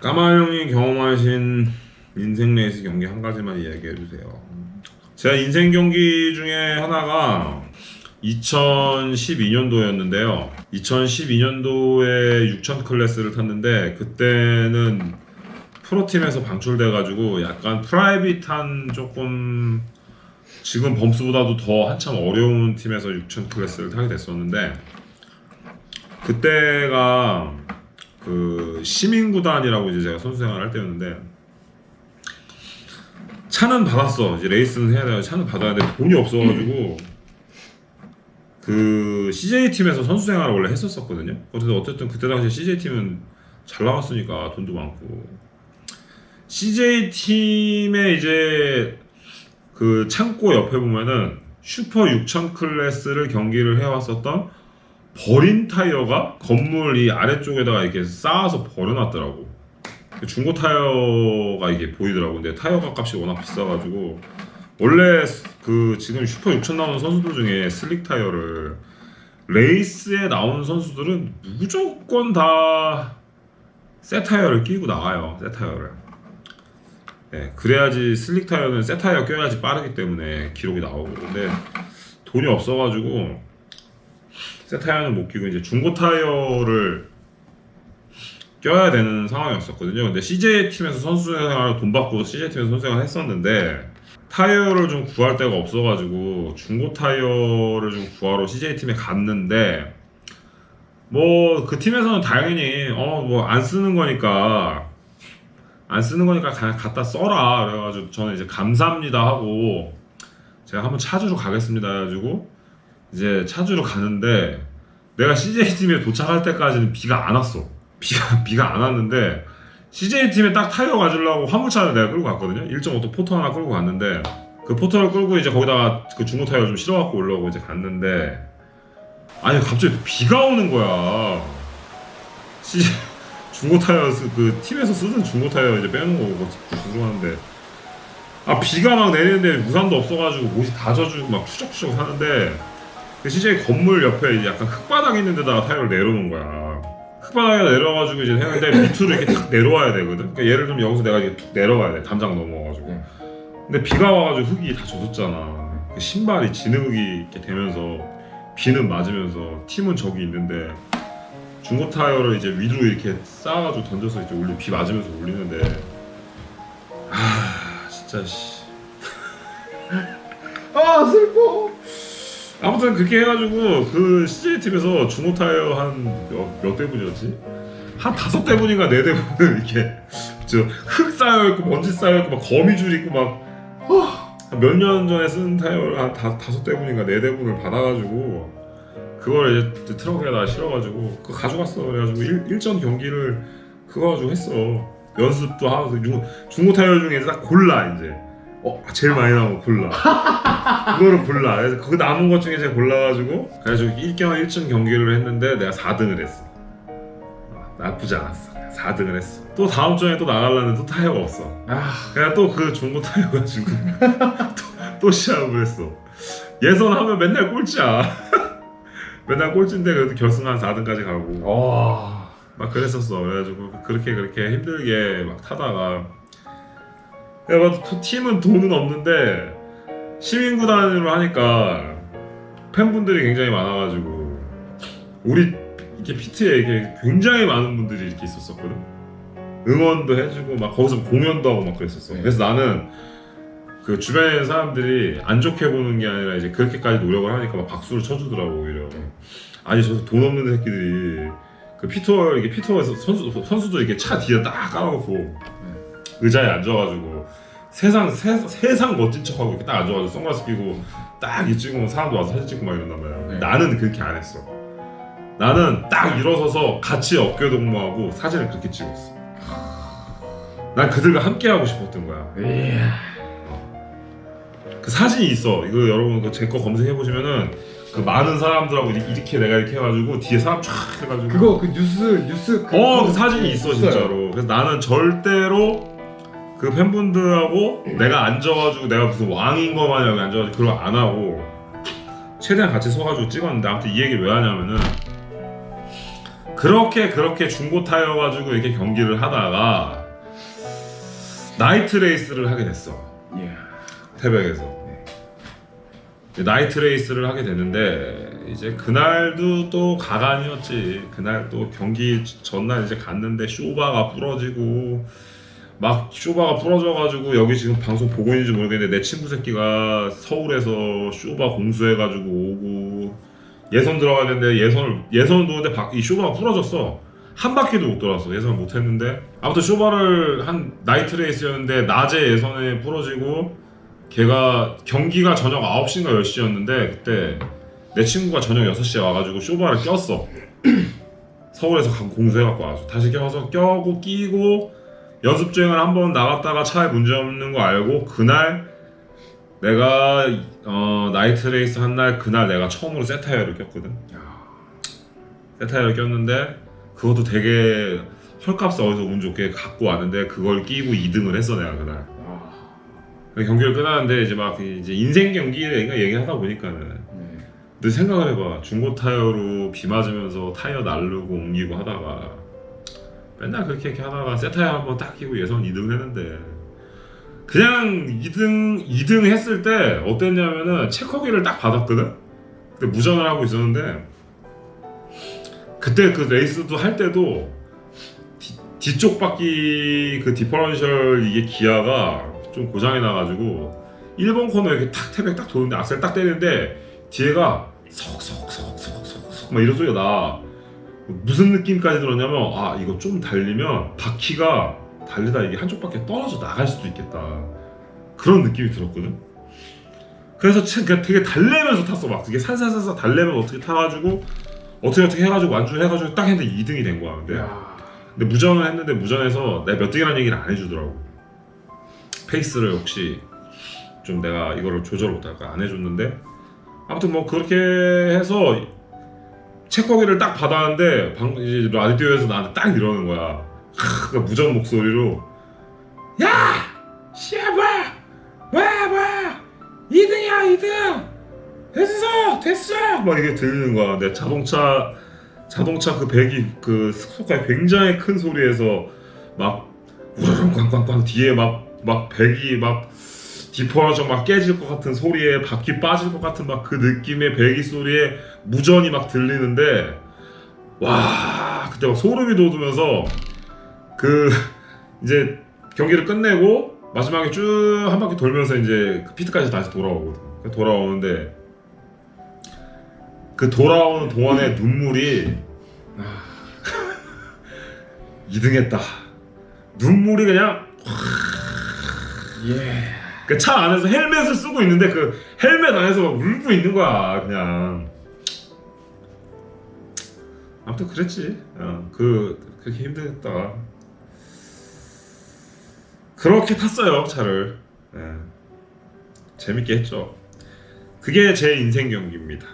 까마 형이 경험하신 인생 레이스 경기 한 가지만 이야기해 주세요. 제가 인생 경기 중에 하나가 2012년도였는데요. 2012년도에 6000 클래스를 탔는데 그때는 프로팀에서 방출돼가지고 약간 프라이빗한 조금 지금 범스보다도 더 한참 어려운 팀에서 6000 클래스를 타게 됐었는데 그때가 그 시민구단이라고 이제 제가 선수 생활을 할 때였는데 차는 받았어. 이제 레이스는 해야 돼요. 차는 받아야 돼. 돈이 없어가지고 그 CJ 팀에서 선수 생활을 원래 했었었거든요. 그래서 어쨌든 그때 당시 CJ 팀은 잘 나갔으니까 돈도 많고. CJ 팀의 이제 그 창고 옆에 보면은 슈퍼 6000 클래스를 경기를 해왔었던 버린 타이어가 건물 이 아래쪽에다가 이렇게 쌓아서 버려놨더라고. 중고 타이어가 이게 보이더라고. 근데 타이어가 값이 워낙 비싸가지고 원래 그 지금 슈퍼 6000 나오는 선수들 중에 슬릭 타이어를 레이스에 나오는 선수들은 무조건 다 새 타이어를 끼고 나가요. 새 타이어를. 네, 그래야지 슬릭 타이어는 새 타이어 껴야지 빠르기 때문에 기록이 나오고. 근데 돈이 없어가지고 새 타이어는 못 끼고 이제 중고 타이어를 껴야 되는 상황이었었거든요. 근데 CJ 팀에서 선수 생활 돈 받고 CJ 팀에서 선수 생활 했었는데 타이어를 좀 구할 데가 없어가지고 중고 타이어를 좀 구하러 CJ 팀에 갔는데 뭐 그 팀에서는 당연히 어 뭐 안 쓰는 거니까 안 쓰는 거니까 그냥 갖다 써라 그래가지고 저는 이제 감사합니다 하고 제가 한번 찾으러 가겠습니다 해가지고 이제 찾으러 가는데 내가 CJ 팀에 도착할 때까지는 비가 안 왔어. 비가 비가 안 왔는데 CJ 팀에 딱 타이어 가지려고 화물차를 내가 끌고 갔거든요. 1.5톤 포터 하나 끌고 갔는데 그 포터를 끌고 이제 거기다가 그 중고 타이어 좀 실어갖고 올라오고 이제 갔는데 아니 갑자기 비가 오는 거야. CJ 중고 타이어 쓰- 그 팀에서 쓰던 중고 타이어 이제 빼는 거고 들어왔는데 아 비가 막 내리는데 우산도 없어가지고 옷이 다 젖고 막 추적추적 하는데 그 CJ 건물 옆에 이제 약간 흙바닥 있는 데다가 타이어를 내려놓은 거야. 흙바닥에 내려가지고 이제 했는데 밑으로 이렇게 탁 내려와야 되거든. 그러니까 예를 들면 여기서 내가 이렇게 툭 내려와야 돼. 담장 넘어가지고. 근데 비가 와가지고 흙이 다 젖었잖아. 그 신발이 진흙이 이렇게 되면서 비는 맞으면서 팀은 저기 있는데 중고 타이어를 이제 위로 이렇게 쌓아가지고 던져서 이제 올리 비 맞으면서 올리는데 아 진짜 씨. 아 슬퍼. 아무튼 그렇게 해가지고 그 CJ 팀에서 중고 타이어 한몇 대분이었지? 한 다섯 대분인가 네 대분을 이렇게 저흙 쌓여 있고 먼지 쌓여 있고 막 거미줄 있고 막 몇 년 전에 쓴 타이어를 한 다, 다섯 대분인가 네 대분을 받아가지고 그걸 이제 트럭에다 실어가지고 그거 가져갔어. 그래가지고 일, 일전 경기를 그거 가지고 했어. 연습도 하고 그 중- 중고 타이어 중에 딱 골라 이제 어 제일 많이 나온 거 골라 그거를 골라. 그래서 그 남은 것 중에 제가 골라가지고 그래가지고 1경 1층 경기를 했는데 내가 4등을 했어. 아, 나쁘지 않았어. 4등을 했어. 또 다음 주에 또 나가려는데 또 타이어가 없어. 아 그냥 또 그 중고 타이어 가지고 또, 또 시합을 했어. 예선하면 맨날 꼴찌야. 맨날 꼴찌인데 그래도 결승 한 4등까지 가고 와. 막 그랬었어. 그래가지고 그렇게 그렇게 힘들게 막 타다가 야, 뭐, 팀은 돈은 없는데 시민구단으로 하니까 팬분들이 굉장히 많아가지고 우리 이렇게 피트에 이렇게 굉장히 많은 분들이 이렇게 있었었거든. 응원도 해주고 막 거기서 공연도 하고 막 그랬었어. 네. 그래서 나는 그 주변에 있는 사람들이 안 좋게 보는 게 아니라 이제 그렇게까지 노력을 하니까 막 박수를 쳐주더라고 오히려. 아니 저 돈 없는 새끼들이 그 피터 이렇게 피터에서 선수 선수도 이렇게 차 뒤에 딱 깔아놓고 의자에 앉아가지고 세상 세, 세상 멋진 척하고 이렇게 딱 앉아가지고 선글라스 끼고 딱 이 찍으면 사람도 와서 사진 찍고 막 이런단 말이야. 네. 나는 그렇게 안 했어. 나는 딱 일어서서 같이 어깨 동무하고 사진을 그렇게 찍었어. 난 그들과 함께 하고 싶었던 거야. 이야. 그 사진이 있어. 이거 여러분 그제거 검색해 보시면은 그 많은 사람들하고 이렇게, 내가 이렇게 해가지고 뒤에 사람 쫙 해가지고 그거 그 뉴스 뉴스 그, 어, 그거 그 사진이 있어 있어요. 진짜로. 그래서 나는 절대로 그 팬분들하고 내가 앉아가지고 내가 무슨 왕인 거 마냥 앉아가지고 그런 거안 하고 최대한 같이 서가지고 찍었는데 아무튼 이 얘기를 왜 하냐면은 그렇게 그렇게 중고 타이어 가지고 이렇게 경기를 하다가 나이트 레이스를 하게 됐어. 예. 태백에서 이제 나이트 레이스를 하게 됐는데 이제 그날도 또 가관이었지 그날 또 경기 전날 이제 갔는데 쇼바가 부러지고 막 쇼바가 부러져가지고 여기 지금 방송 보고 있는지 모르겠는데 내 친구 새끼가 서울에서 쇼바 공수해가지고 오고 예선 들어가야 되는데 예선을 예선을 도는데 바- 이 쇼바가 부러졌어. 한 바퀴도 못 돌았어. 예선을 못 했는데. 아무튼 쇼바를 한 나이트 레이스였는데 낮에 예선에 부러지고 걔가 경기가 저녁 9시인가 10시였는데 그때 내 친구가 저녁 6시에 와가지고 쇼바를 꼈어. 서울에서 강- 공수해갖고 와서 다시 껴서 껴고 끼고 연습 주행을 한번 나갔다가 차에 문제 없는 거 알고 그날 내가 어, 나이트 레이스 한 날 그날 내가 처음으로 새 타이어를 꼈거든 새 타이어를 꼈는데 그것도 되게 헐값을 어디서 운 좋게 갖고 왔는데 그걸 끼고 2등을 했어 내가 그날 아. 그 경기를 끝나는데 이제 막 이제 인생 경기가 얘기하다 보니까는 네. 너 생각을 해봐 중고 타이어로 비 맞으면서 타이어 날르고 옮기고 하다가 맨날 그렇게 이렇게 하다가 새 타이어 한번 딱 끼고 예선 2등 했는데 그냥 2등 2등 했을 때 어땠냐면은 체커기를 딱 받았거든? 그때 무전을 하고 있었는데 그때 그 레이스도 할 때도 뒤, 뒤쪽 바퀴 그 디퍼런셜 이게 기아가 좀 고장이 나가지고 1번 코너 이렇게 탁 태백 딱 도는데 악셀 딱 때리는데 뒤에가 석석석석석석 막 이런 소리가 나 무슨 느낌까지 들었냐면 아 이거 좀 달리면 바퀴가 달리다 이게 한쪽 바퀴 떨어져 나갈 수도 있겠다 그런 느낌이 들었거든 그래서 참 그냥 되게 달래면서 탔어 막 그게 살살살살 달래면 어떻게 타가지고 어떻게 어떻게 해가지고 완주해가지고 딱 했는데 2등이 된 거야 근데 야. 근데 무전을 했는데 무전에서 내가 몇 등이라는 얘기를 안 해주더라고. 페이스를 혹시 좀 내가 이거를 조절 못할까 안 해줬는데 아무튼 뭐 그렇게 해서 체커기를 딱 받았는데 방 이제 라디오에서 나한테 딱 이러는 거야. 크, 그 무전 목소리로. 야! 씨발 와봐 2등이야 2등! 됐어 됐어! 막 이게 들리는 거야. 내 자동차 자동차 그 배기 그 속까지 굉장히 큰 소리에서 막 우르릉 꽝꽝꽝 뒤에 막 막 배기 막 디퍼런션 막 깨질 것 같은 소리에 바퀴 빠질 것 같은 막 그 느낌의 배기 소리에 무전이 막 들리는데 와 그때 막 소름이 돋으면서 그 이제 경기를 끝내고 마지막에 쭉 한 바퀴 돌면서 이제 그 피트까지 다시 돌아오거든 그 돌아오는데 그 돌아오는 동안에 눈물이 아. 2등했다. 눈물이 그냥 예. 그 차 안에서 헬멧을 쓰고 있는데 그 헬멧 안에서 막 울고 있는 거야 그냥. 아무튼 그랬지. 어, 그 그렇게 힘들었다. 그렇게 탔어요 차를. 예. 재밌게 했죠. 그게 제 인생 경기입니다.